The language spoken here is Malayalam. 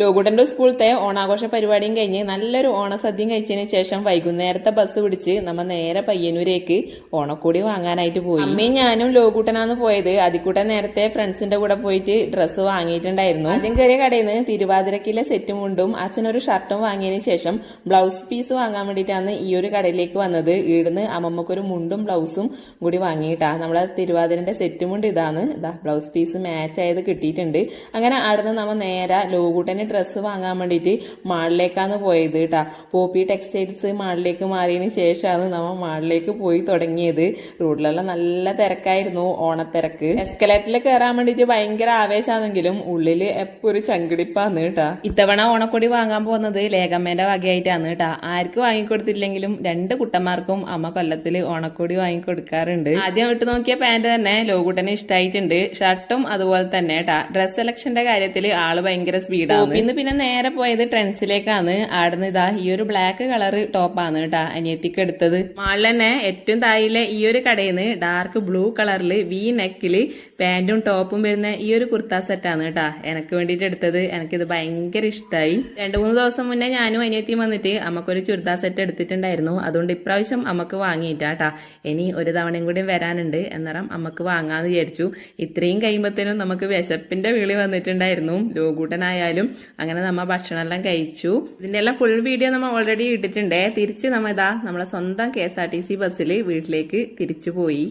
ലോകുട്ടന്റെ സ്കൂളത്തെ ഓണാഘോഷ പരിപാടിയും കഴിഞ്ഞ് നല്ലൊരു ഓണസദ്യയും കഴിച്ചതിന് ശേഷം വൈകുന്നേരത്തെ ബസ് പിടിച്ച് നമ്മ നേരെ പയ്യന്നൂരേക്ക് ഓണക്കൂടി വാങ്ങാനായിട്ട് പോയി. അമ്മയും ഞാനും ലോകൂട്ടനാന്ന് പോയത് അതിക്കൂട്ടൻ നേരത്തെ ഫ്രണ്ട്സിന്റെ കൂടെ പോയിട്ട് ഡ്രസ്സ് വാങ്ങിയിട്ടുണ്ടായിരുന്നു. ആദ്യം കയറിയ കടയിൽ നിന്ന് തിരുവാതിരക്കിലെ സെറ്റും മുണ്ടും അച്ഛനൊരു ഷർട്ടും വാങ്ങിയതിന് ശേഷം ബ്ലൗസ് പീസ് വാങ്ങാൻ വേണ്ടിയിട്ടാണ് ഈ ഒരു കടയിലേക്ക് വന്നത്. ഈടുന്ന് അമ്മമ്മക്കൊരു മുണ്ടും ബ്ലൗസും കൂടി വാങ്ങിയിട്ടാ. നമ്മളെ തിരുവാതിരന്റെ സെറ്റും മുണ്ട് ഇതാണ്. ഇതാ ബ്ലൗസ് പീസ് മാച്ച് ആയത് കിട്ടിയിട്ടുണ്ട്. അങ്ങനെ അവിടുന്ന് നമ്മ നേരെ ലോകൂട്ടന് ഡ്രസ്സ് വാങ്ങാൻ വേണ്ടിയിട്ട് മാളിലേക്കാണ് പോയത് കേട്ടാ പോപ്പി ടെക്സ്റ്റൈൽസ് മാളിലേക്ക് മാറിയതിന് ശേഷമാണ് നമ്മൾ മാളിലേക്ക് പോയി തുടങ്ങിയത്. റോഡിലെല്ലാം നല്ല തിരക്കായിരുന്നു ഓണത്തിരക്ക്. എസ്കലേറ്ററിൽ കയറാൻ വേണ്ടിയിട്ട് ഭയങ്കര ആവേശമാണെങ്കിലും ഉള്ളിൽ എപ്പോ ഒരു ചങ്കിടിപ്പാന്ന് കേട്ടാ ഇത്തവണ ഓണക്കൊടി വാങ്ങാൻ പോകുന്നത് ലേഖമ്മേന്റെ വകയായിട്ടാണ് കേട്ടാ ആർക്ക് വാങ്ങിക്കൊടുത്തില്ലെങ്കിലും രണ്ട് കുട്ടന്മാർക്കും അമ്മ കൊല്ലത്തിൽ ഓണക്കൊടി വാങ്ങിക്കൊടുക്കാറുണ്ട്. ആദ്യം ഇട്ട് നോക്കിയ പാന്റ് തന്നെ ലോകൂട്ടന് ഇഷ്ടമായിട്ടുണ്ട് ഷർട്ടും അതുപോലെ തന്നെ കേട്ടാ ഡ്രസ് സെലക്ഷന്റെ കാര്യത്തിൽ ആൾ ഭയങ്കര സ്പീഡാണ് ഇന്ന് പിന്നെ നേരെ പോയത് ട്രെൻസിലേക്കാണ്. ആടുന്ന് ഇതാ ഈ ഒരു ബ്ലാക്ക് കളർ ടോപ്പാണ് കേട്ടാ അനിയത്തിക്ക് എടുത്തത്. മാളിൽ തന്നെ ഏറ്റവും താഴെ ഈ ഒരു കടയിൽ നിന്ന് ഡാർക്ക് ബ്ലൂ കളറിൽ വി നെക്കിൽ പാന്റും ടോപ്പും വരുന്ന ഈ ഒരു കുർത്ത സെറ്റാണ് കേട്ടാ എനിക്ക് വേണ്ടിയിട്ട് എടുത്തത്. എനിക്കിത് ഭയങ്കര ഇഷ്ടമായി രണ്ടു മൂന്ന് ദിവസം മുന്നേ ഞാനും അനിയത്തിയും വന്നിട്ട് അമ്മക്കൊരു ചുരിദാർ സെറ്റ് എടുത്തിട്ടുണ്ടായിരുന്നു. അതുകൊണ്ട് ഇപ്രാവശ്യം അമ്മയ്ക്ക് വാങ്ങിയിട്ടാട്ടാ ഇനി ഒരു തവണയും കൂടി വരാനുണ്ട്. എന്നേരം അമ്മയ്ക്ക് വാങ്ങാന്ന് വിചാരിച്ചു. ഇത്രയും കഴിയുമ്പോഴത്തേനും നമുക്ക് വിശപ്പിന്റെ വിളി വന്നിട്ടുണ്ടായിരുന്നു. ലോകൂട്ടനായാലും അങ്ങനെ നമ്മ ഭക്ഷണമെല്ലാം കഴിച്ചു. ഇതിന്റെ എല്ലാം ഫുൾ വീഡിയോ നമ്മൾ ഓൾറെഡി ഇട്ടിട്ടുണ്ട്. തിരിച്ച് നമ്മ ഇതാ നമ്മളെ സ്വന്തം K S R T C ബസ്സിൽ വീട്ടിലേക്ക് തിരിച്ചു പോയി.